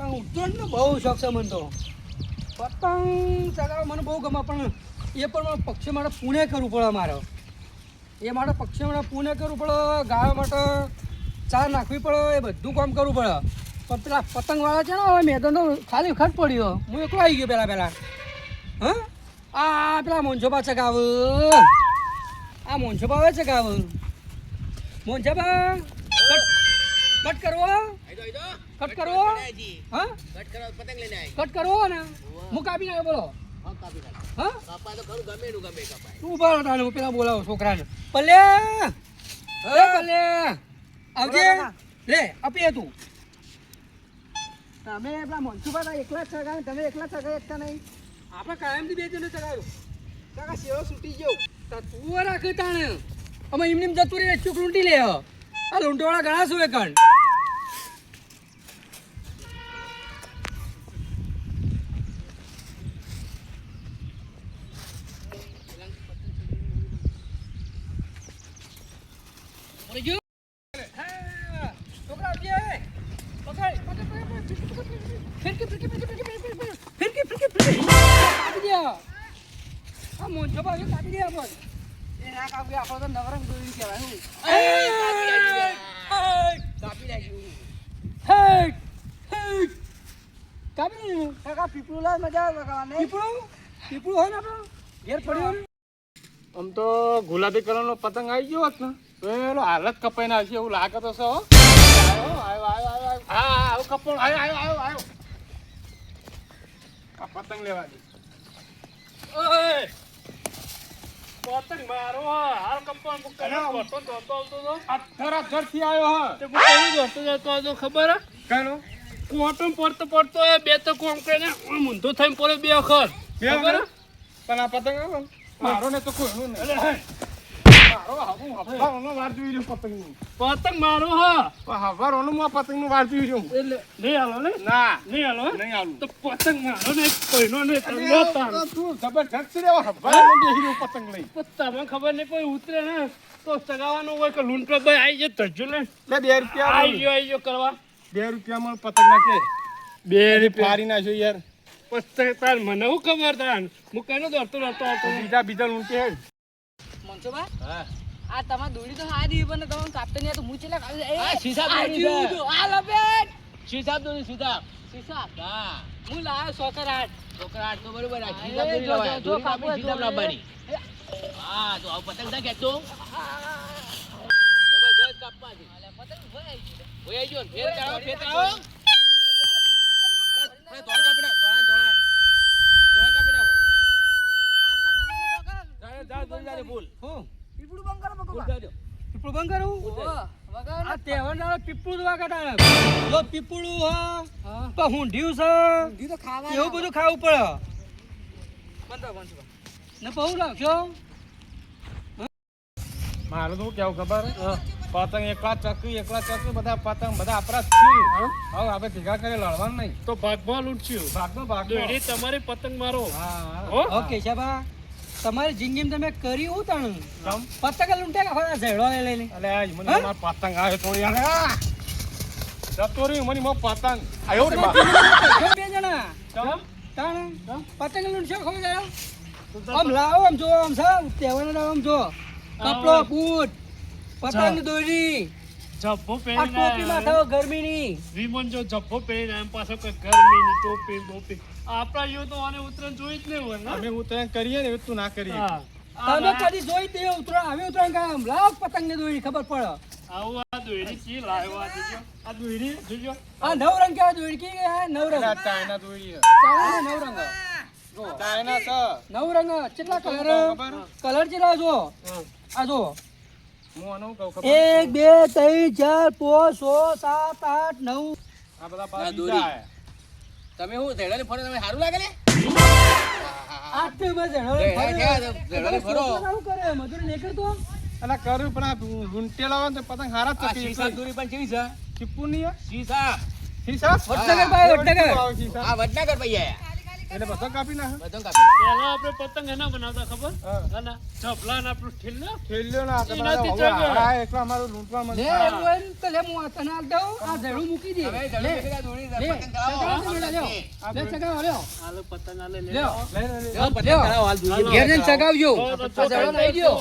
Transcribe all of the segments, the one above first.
પતંગ ઉત્તરાયણનો બહુ શોખ છે મને તો. પતંગ ચગાવવા મને બહુ ગમે, પણ એ પણ મારે પક્ષી માટે પુણે કરવું પડે મારે એ માટે પક્ષી માટે પુણે કરવું પડે ગાવા માટે ચા નાખવી પડે, એ બધું કામ કરવું પડે. પણ પેલા પતંગવાળા છે ને મેદાન તો ખાલી ખટ પડ્યો. હું એકલો આવી ગયો પહેલાં પહેલાં હા? આ પેલા મોંઝોબા ચગાવ આ મોંઝોબા ચગાવ મોંઝોબા કટ કરવો? કટ કરવો? હા? કટ કરવો ને હું કાપી નાખ્યો બોલો હા તું ઊભા રહો તાણે, હું પેલા બોલાવો છોકરાને. પલે એ પલે આવજે. લે આપીએ તું. તમે પેલા મનસુભા એકલા જ તમે એકલા જ એકતા નહીં? આપણે કાયમથી બે જણ ચગાવ્યું કાકા સેવા છૂટી ગયો. તો તું રાખે તાણે. અમે એમને જતું રહે ચૂક લૂંટી લે. આ લૂંટવાળા ઘણા શું એ કણ મરી ગયો હા, છોકરા આવજે પકડ પકડ પકડ પકડ ફિરકી ફિરકી ફિરકી ફિરકી ફિરકી ફિરકી ફિરકી કાપી દે આ મોંચો ભાઈ કાપી દે આપણ એ ના કાપી આપણો તો નવરંગ દોરી કહેવાય હું. હેટ હેટ કાપી કાકા પીપળું લાવ મજા આવે કાકા પીપળું પીપળું હોય ને? આપણો ઘેર પડ્યો આમ તો ગુલાબી કલરનો પતંગ આવી ગયો હતો ને તો હાલત કપાઈ નાખશે એવું લાગે તો છે હો. આવ્યો આવ્યો આવ્યો હા આવો આવ્યો આવ્યો આવ્યો આવ્યો આ પતંગ લેવા દે. ઓય! હા. હાલ કંપાઉન્ડ બુક કર્યો હતો તો હતો આવતો તો. અઠરા ઘરથી આવ્યો હા. તે હું કઈ દોસ્તો જતો હતો ખબર હે? કઈનો કોટમ પડતો પડતો એ બે તો કોમ કરીને આમ થઈને પડ્યો બે વખત. ખબર પણ આ પતંગ મારો ને તો કોઈ નહીં. પતંગ મારો હા. હવારોનો હું પતંગ પતંગનું વાર જોઈ રહ્યો એટલે નહીં હાલો ને? ના. નહીં હાલો? નહીં હાલો. તો પતંગ મારો ને કોઈનો ને તમને તાણ. તું જબરજસ્ત હવારોનો બેહી રહ્યો પતંગ લઈ તમને ખબર નહીં કોઈ ઉતરે ને તો ચગાવવાનું હોય કે લૂંટો ભાઈ આવી જાય ધજ્જો ને. લે બે રૂપિયા આવી ગયો આવી ગયો કરવા. બે રૂપિયા માં પતંગ નાખે બે રૂપિયા. ના નાખ્યો યાર. પતંગ તાર મને હું ખબર થાય હું કઈનો દોડતો દોડતો આવતો બીજા બીજા લૂંટે. હે મનસુભા હા આ તમાર દોડી તો સારી પણ તમને કાપતો નહીં તો હું ચેલા કાપી એ આ શીશા આ દોરી જીવ છે. આ લપેટ સીધા દોરી સીધા શીશા હા હું લાયો સોકર આઠ છોકરા આઠ તો બરોબર આ એ દોડી લાવાય. દોરી કાપો સીધા લાવવાની. હા તો આવું પતંગ ના ખેંચતો જબરજસ્ત કાપવાની. અલ્યા, પતંગ ભરાઈ ગયું. ઓય આઈ ગયો ફેર કાઢો ફેર કરાવો. અરે, ધોળા કાપી નાખો, ધોળા, ધોળા. ધોળા કાપી નાખો. આ પકડ, પકડ, પકડ. જા, જા, દોરી જાને ફૂલ. હું પીપળું બંધ કરો, ફૂલ પકડો. જા દો. પીપળું બંધ કરું ઓહો, વગાડો ને. પીપળું જ જો પીપળું હા. હા. હુંઢિયું છે. ઊંધિયું તો ખાવાનું. એવું બધું ખાવું પડે. બંધ કરો, મનસુભા. ને બહુ લાગશો મારું તો શું કેવું ખબર? પતંગ એકલા ચક્કી એકલા ચક્કી બધા પતંગ બધા આપણા છે હવે આપણે ભેગા કરી લડવાનું નહીં. તો ભાગમાં લૂંટ્યું ભાગમાં ભાગ તમારી પતંગ મારો? ઓકે શાબા તમારી જિંદગી તમે કર્યું હું તાણું પતંગ લૂંટે કે ફરા ઝેડો લઈ લઈને? અલે આ મને માર પતંગ આવ્યો તો યાર! જતો રહ્યો મને મો પતંગ. આયો રે બા. બે જણા. તાણ? પતંગ લૂંટશો ખો જાય આમ લાવો આમ જો આમ સા દાડો આમ જો. કપડો બૂટ પતંગ દોરી. જબ્બો આ ટોપીમાં થાવ ગરમીની. વિમન જો જબ્બો પહેરીને એમ પાછો કે ગરમીની ટોપી બોપી આપણા યુ તો આને ઉતરણ જોઈ જ નહીં હોય ને? અમે ઉતરણ કરીએ ને તું ના કરીએ. હા. તમે કદી જોઈ તે ઉતરાણ આવે ઉતરણ કામ? લાવ પતંગ ને દોરી ખબર પડે. આવું આ દોરી કી લાવ્યો આ દોરી જોજો આ નવ રંગ કેવા દોરી? કી આ નવ રંગ આ ચાઇના દોરી ચાલો ને નવ રંગ નવ રંગ કેટલા કલર કલર જે જો આ જો? એક બે ત્રણ ચાર પાંચ છ સાત આઠ નવ આ બધા પાછા દોરી. તમે હું ધેડાને ફરો તમે સારું લાગે ને ક્યાં છે? ફરો. સારું કરે મજૂરી કરતો અલા કર્યું પણ આ હોય ને તો પતંગ હારા જ આ શીશા દોરી પણ કેવી છે ચીપુ નહીં આ? શીશા શીશા? વડનગર ભાઈ, વડનગર. આ વડનગર ભાઈ આયા એટલે પતંગ કાપી નાખે? પતંગ કાપી પેલો આપણે પતંગ એના બનાવતા ખબર? ના ચપલા ના આપણું ઠેલ્યો ઠેલ્યો ના ઈ તમારે નથી હવે ચગે. હારા એકલા અમારું લૂંટવા લે એવું તો લે હું આ તને આલ દઉં આ ઝેડું મૂકી દે. હવે લે પતંગ કરાવો. લે લ્યો. લે ચગાવો લ્યો. આલે પતંગ આલે લે લ્યો. લે, લે. પતંગ કરાવો હાલ દુજી ઘેર જઈને ચગાવજો આ ઝેડો લઈ ગયો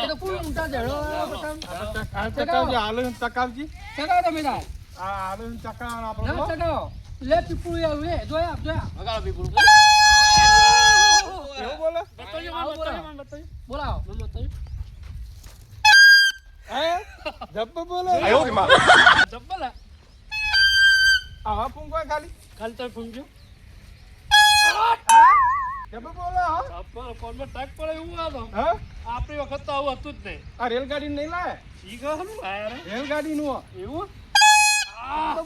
એ તો કોઈ ઊંટા ઝેડો પતંગ. ચગાવજો હાલ ચગાવજી ચગાવ ચકાવજી. ચગાવો તમે તાર આ આલુ ને આપણો ચગાવો. લે પીપળું આવું લે જોયા જોયા વગાડો પીપળું. એવું બોલે? બતાવજો મને બતાવજો બોલો. મને બતાવજો બોલાવો. મને બતાવજો હે? જબ્બો બોલે? જબ્બલા આવા. ફૂંકવા ખાલી? ખાલી તમે ફૂંકજો જબ્બો બોલે હા? આપણે કોનમાં ટાક પડે એવું આ તો. આપણી વખત તો આવું હતું જ નહીં. આ રેલગાડી નહીં લાય રેલગાડી નું એવું? તો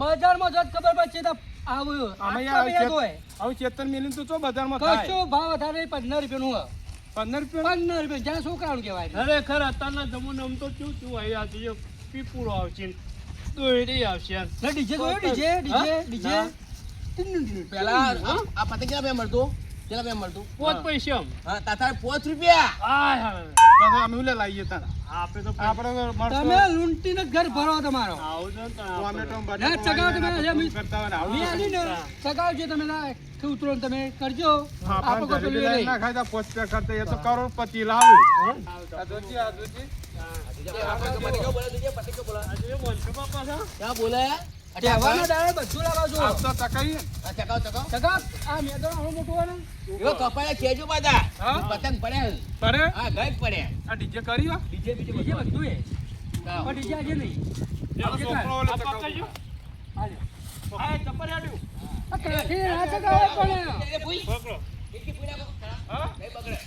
બજારમાં જત ખબર પડશે તો આવું યાર બે હોય. હવે ચેતન મિલિન તો ચો બજારમાં થાય. કશો ભાવ વધારે પંદર રૂપિયાનું હોય. પંદર રૂપિયા પંદર રૂપિયા જ્યાં છોકરાનું કહેવાય. ખરેખર અત્યારના જમાનામાં તો કેવું કેવું આવી આ આવશે દોયડી આવશે ને. ડીજે જોયો ડીજે ડીજે ડીજે. પેલા આ પતંગ કેટલા બે મળતું? કેટલા બે મળતું? પોત પૈસા આમ. હા તાથા પાંચ રૂપિયા? હા. પાછા અમે ઉલે લાવીએ તારા આપણે તો આપણે તમે લૂંટીને ઘર ભરો તમારો આવું છે ટોમેટો, આપણે. ના, તમે, બટાકો, અરે કરતા હોય ને આલી ને સગાવજો તમે ના કે ઉતરો ને તમે કરજો આપો પણ કોઈ પેલું લઈ. ના ખાય તો પે કરતા એ તો કરોડપતિ લાવે આ જોજી, આ જોજી. આપણે પતંગ કેવો બોલે તુજે? પતંગ કેવો બોલે? આજે મનસુબા પાછા ક્યાં બોલે તહેવારના દાડે બધું લાવજો આ તો ચકાઈએ. હા, ચકાવ ચકાવ આ મેદાન આવું મોટું હોય ને એવો કપાયા છે જો પતંગ પડ્યા પરે હા ગઈ પડ્યા આ ડીજે કરી હો? બીજે બીજે બધું બધું એ. પણ ડીજે આજે નહીં. છોકરો ઓલે આ ચકાવતો. પકડજો. આ ચપ્પલ આડ્યું. આ કાઠી ના ચગાવે પણ એ એકી ભૂઈ. હા? નહીં બગડે.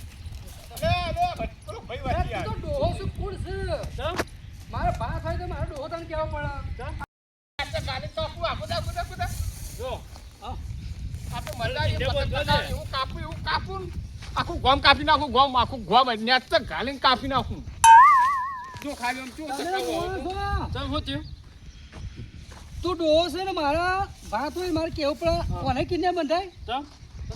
લે, લે, પેલો ભાઈ વાંચી અરે તો ડોહો શું કુળ છે? મારા બા થાય તો મારો ડોહો તને કેવો પડે. જો. આપણે પતંગ બધો ચગાવીએ, છે. એવું કાપું, હું કાપું. આખું ગોમ કાપી નાખું ગોમ આખું ગોમ નેટ તો ઘાલીને કાપી નાખું. જો ખાલી આમ ચકાવો. શું થયું? તું ડોહો છે ને મારા ભાત હોય મારે કેવું પડે? કોને કિન્ને બંધાય?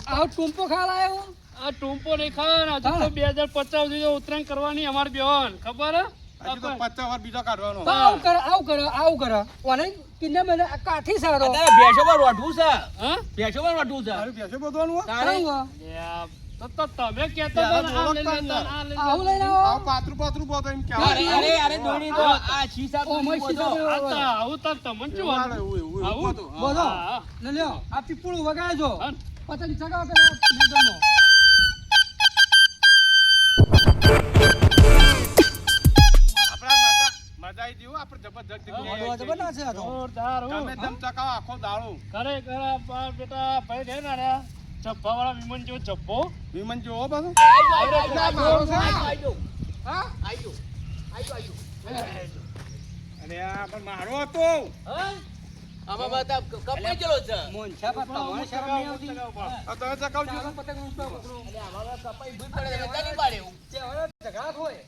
આ ટૂંપો ખાલ આવ્યો આ ટૂંપો નહીં ખાવાના. હજુ બે હજાર પચાસ સુધી ઉત્તરાયણ કરવાની અમારે બેન ખબર હે? હજી તો પચાસ વાર બીજો કાઢવાનો. તો આવું કરે આવું કરે આવું કરે. કોને કિન્ને બંધાય આ કાઠી સારો. અત્યારે ભેંસોમાં રોટવું છે? હા? ભેંસોમાં રોટવું છે? તારું ભેંસો બધવાનું તારે? આવું આ. યા, તો તો તમે કહેતા હતા આ લઈ લેતા ને, લઈ લેતા. આવું લઈને આવું. આવો પાતળું પાતળું બોતો એમ કે અરે અરે અરે દોડી દો આ શીશા ઓ, મય સીધો આ આવું તો તમને શું આવું? બોલો. લે લ્યો આ પીપળું વગાડજો. પતંગ ચગાવ મેદાનમાં. છે આ તો. જોરદાર તમે તેમ આખો દાળો આ બા બેટા ભાઈ છે ના રે, ચપ્પાવાળા વિમન જો જબ્બો વિમન જો આઈ જાઓ, મારો છે. હા? આઈ જાઓ, આઈ જાઓ, આઈ જાઓ. અરે. આ પણ મારો હતો. હા? આમાં બધા કપાઈ ગયેલો છે. મોંછા પર તમારે શરમ નહીં આવતી. આ તમે ચકાવજો પતંગ પકડો. એટલે આમાં કપાઈ ભૂઈ પડે તો બધા નહીં પાડે એવું. ઝઘડા હોય.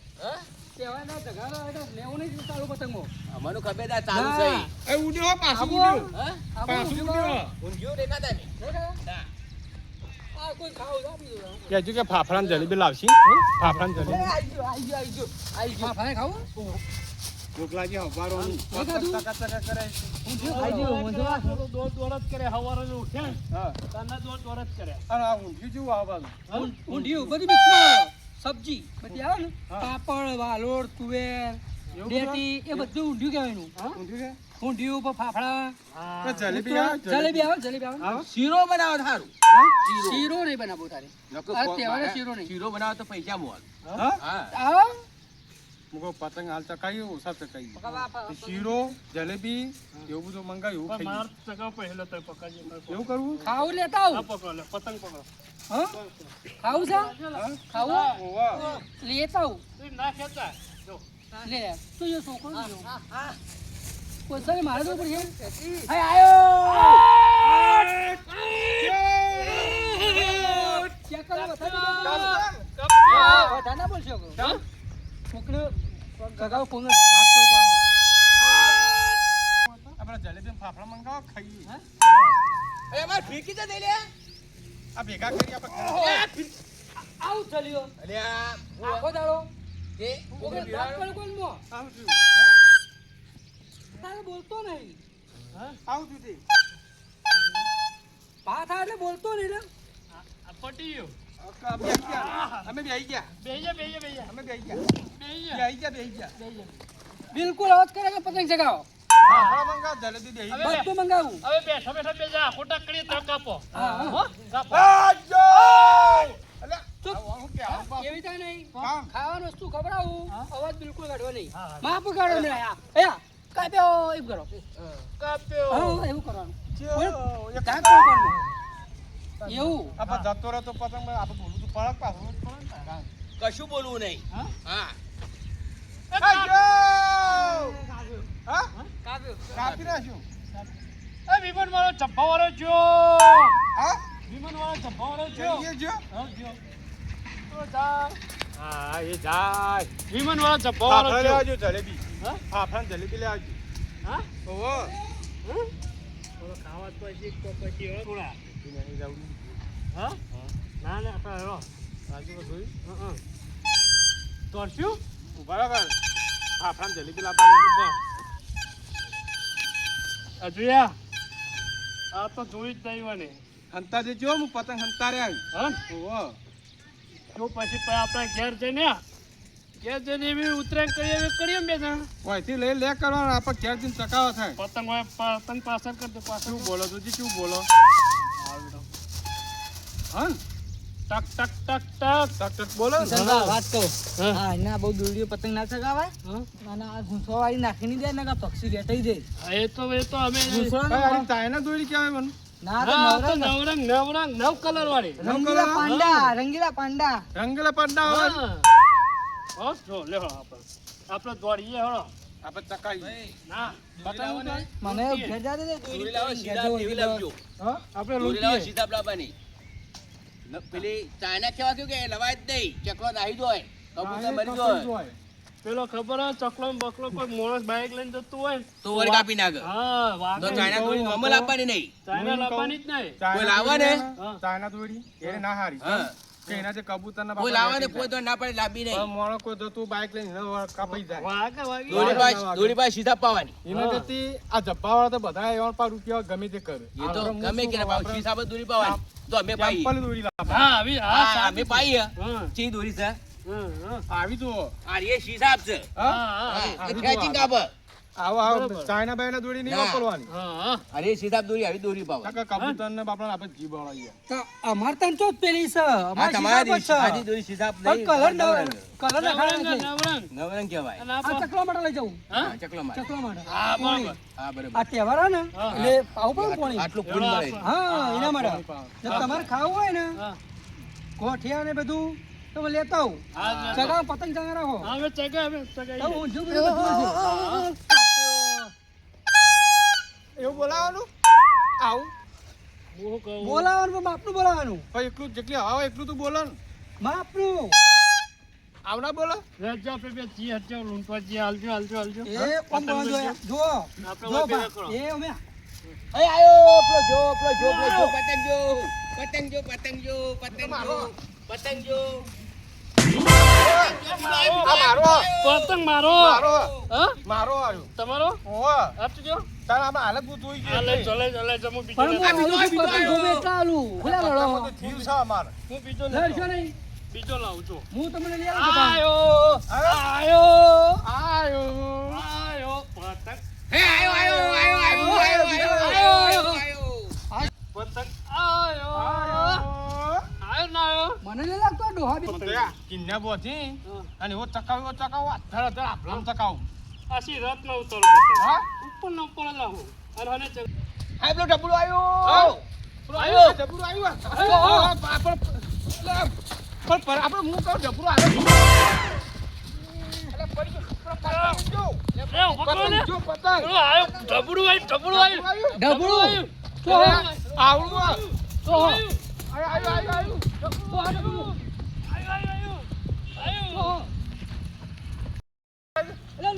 હા? તહેવારના ઝઘડા હોય લેવું નહીં ચાલુ પતંગમાં. અમારું ખબર ચાલુ છે એ ઉડ્યો પાછું ઉડ્યો પાછું ઉડ્યો ઊંધિયું દેખાતા નહીં. નહીં કરે? ના. આ કોઈ ખાવું છે આપી દો. કહેજો કે ફાફડા ને જલેબી લાવશી ફાફડા ને જલેબી આઈ ગયો, આઈ ગયો, આઈ ગયો, આઈ ગયો. હા, ભાઈ ખાવું? ઢોકલાજી હવારોનું ટકા ટકા કરે ઊંધિયું. તો દોઢ દોઢ જ કરે હવારે ઉઠ્યા હા તાના જ અને આ ઊંધિયું જેવું. ઊં- બધી સબ્જી બધી આવે ને? પાપડ વાલોડ તુવેર ડેટી એ બધું ઊંધિયું કહેવાયનું નું ઊંધિયું પર ફાફડા. જલેબી આવે? જલેબી. આવે જલેબી આવે? શીરો બનાવો સારું. શીરો નહીં બનાવો તારે. આ કો- તહેવારે શીરો નહીં. શીરો બનાવો તો પૈસા મોલ હા? મુકો પતંગ હાલ ચકાઈએ ઓછા ચકાઈએ શીરો જલેબી એવું બધું મંગાવ્યું એવું માર ચકા પહેલો તો પકડજો એવું કરવું? ખાવું લેતા આવું? પકડો લે પતંગ પકડો. હા? ખાવું છે? ખાવું? ઓવા. લેતા આવું. તું ના ખેતા જો. લે તું જો છોકરો હા હા કોઈ સારી મારે તો પડશે હાય આયો! ચેક કરો ના બોલશો. કો. છોકરો સગાઉ કોનો હાથ પર કોનો. આપણે જલેબી ફાફડા મંગાવો ખાઈએ. હા? અમાર ફીકી તો દઈ લે. આ ભેગા કરી આપણે આવું ચાલ્યો. અલ્યા, આખો દાડો. કોણ મો આવું તારે બોલતો નહીં. હા? છું તે ભા એટલે બોલતો નહીં લે. આ પટી ગયું. અમે બેહી ગયા. અમે બેહી ગયા બેહી ગયા. જા અમે બેહી ગયા. બિલકુલ અવાજ કરે છે પતંગ ચગાવો. બધું ખાવાનું વસ્તુ અવાજ બિલકુલ કાઢવો નહીં. માફ કાઢો ને કાપ્યો કરો. કાપ્યો એવું આપણે જતો રહ્યો તો પતંગ આપણે બોલું તો કશું બોલવું નહીં. હા. કાપી નાખ્યું એ વિમન વાળો ચપ્પા વાળો જો હા વિમન વાળો ચપ્પા વાળો જો એ જો હા, જો. બરાબર. ફાફડા ને જલેબી લાવવાની અજુયા આ તો જોઈ જ નહીં મને. હંતા જે જો હું પતંગ હંતારે આવી હા ઓહો. તો પછી આપણે ઘેર જઈને ઘેર જઈને એવી ઉત્તરાયણ કરીએ એવી કરીએ બે જણ? ઓયથી લઈ લે કરવાનો આપણે દિન ચકાવો થાય. પતંગ હોય પતંગ પાછળ કરજો પાછળ. શું બોલો તું શું બોલો? હા ટક ટક ટક ટક ટક ટક બોલો વાત કહું. હા. એના બહુ દોડીઓ પતંગ ના ચગાવાય અને આ ઘૂંસો વાળી નાખી નહીં દે ને પક્ષી રહેતા જાય. એ તો એ તો અમે તાયના દોડી કહેવાય મને. આપડે દોડીએ હળો આપણે ચકાઈ. ના મને આપણે સીધા પેલી ચાઇના કેવા કયું કે લવાય જ નહીં ચકલો નાહી જોય કબૂતર મરી જોય પેલો ખબર હે ચકલો બકલો કોઈ મોણસ બાઈક લઈને જતું હોય? તો વર કાપી નાખે. હા તો ચાઇના દોરી નોર્મલ આપવાની નહીં. ચાઇના લાવવાની જ નહીં. કોઈ લાવવા ને? ચાઇના દોરી એને ના હારી. હા. કે એના જે કબૂતર ના કોઈ લાવે કોઈ તો ના પડે લાંબી નહીં. મોણો કોઈ જતું બાઇક લઈને એને જાય. વાગે વાગે દોરી વાગે, દોરી પાસે સીધા પાવાની. એના જતી આ જબ્બા વાળા તો બધા એવા પર રૂપિયા ગમે તે કરે. એ તો ગમે કે પાવ હિસાબે દોરી પાવાની. તો અમે પાઈએ. ચંપલ દોરી લાવે હા આવી હા અમે ચી દોરી છે? આવી જુઓ. આ એ હિસાબ છે. હા આવો આવો. ચાઇના બાઈના દોરી નહીં વાપરવાની. હા હા. અરે સીધા દોરી આવી દોરી પાવ કાકા કબૂતર ને બાપડા આપણે જીભ વાળાઈએ તો અમાર તન તો પેલી છે. અમાર તમારી આજી દોરી સીધા છે કલર નવરંગ. કલર નવરંગ નવરંગ. નવરંગ કહેવાય. આ ચકલો માટે લઈ જાઉં હા હા, ચકલો માટે. ચકલો માટે. હા બરાબર. હા બરાબર. આ તહેવાર ને એટલે પાવ પણ. કોણી આટલું ફૂલ મળે. હા એના માટે. જો તમારે ખાવું હોય ને કોઠિયા ગોઠિયા ને બધું તમે લેતા આવું. હા પતંગ ચગા રાખો હવે ચગા હવે ચગા હું. બધું છે. એવું બોલાવાનું? આવું. બોલાવવાનું બોલાવાનું પણ માપનું બોલાવાનું. ભાઈ એકલું જેટલી આવો એટલું તું બોલો બાપનું. માપનું આવના બોલો. રજા આપણે બે જી હટજો લૂંટવા જી હાલજો હાલજો હાલજો. એ કોમ બોલાવાનું જો. રાખો. એ અમે. એ આયો પેલો જો પેલો જો પેલો જો. પતંગ જો. પતંગ જો પતંગ જો પતંગ જો. પતંગ જો. મારો. પતંગ મારો. મારો. હા? મારો આવ્યો. તમારો? હો આપજો. તારા આમાં હાલત હું ગયો હાલે ચલે ચલે જમો બીજો આયો આયો કિન્યા બોથી અને ઓ ચકાવ ચકાવ ધડ ધડ આપલામ ચકાવ આસી રત ન હા પણ ન પણ લાવો અને અને હા પેલો ડબલું આવ્યો આવ્યો ડબલું આવ્યો પણ પણ આપણે હું કહું ડબલું આવ્યો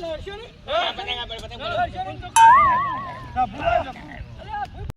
લડશો ને